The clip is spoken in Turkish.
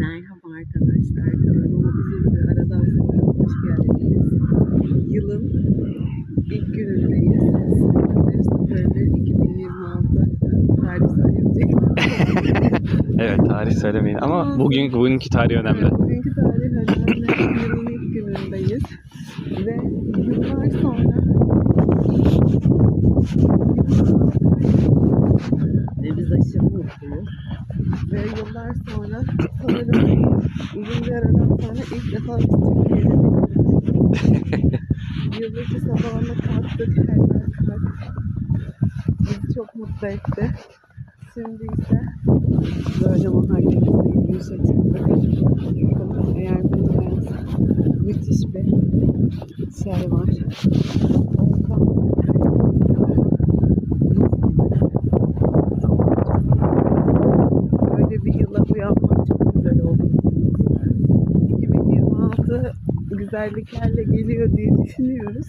Merhaba arkadaşlar. Kanalıma uzun bir aradan sonra hoş geldiniz. Yılın ilk günündeyiz. Sefer'de 2026 tarih söyleyecektim. Evet tarih söylemeyin ama bugün bugünkü tarih önemli. Evet, bugünkü tarih önemli. Yılın ilk günündeyiz. Ve yıllar sonra Ve yıllar sonra sanırım uzun bir aradan sonra ilk defa Türkiye'de. Yılbaşı sabahına kalktık, her yer kalk. Bizi çok mutlu etti. Şimdi ise böyle mahallemizde yürüyüşe çıktık. Bakın eğer bilmeyense müthiş bir şey var. güzelliklerle geliyor diye düşünüyoruz.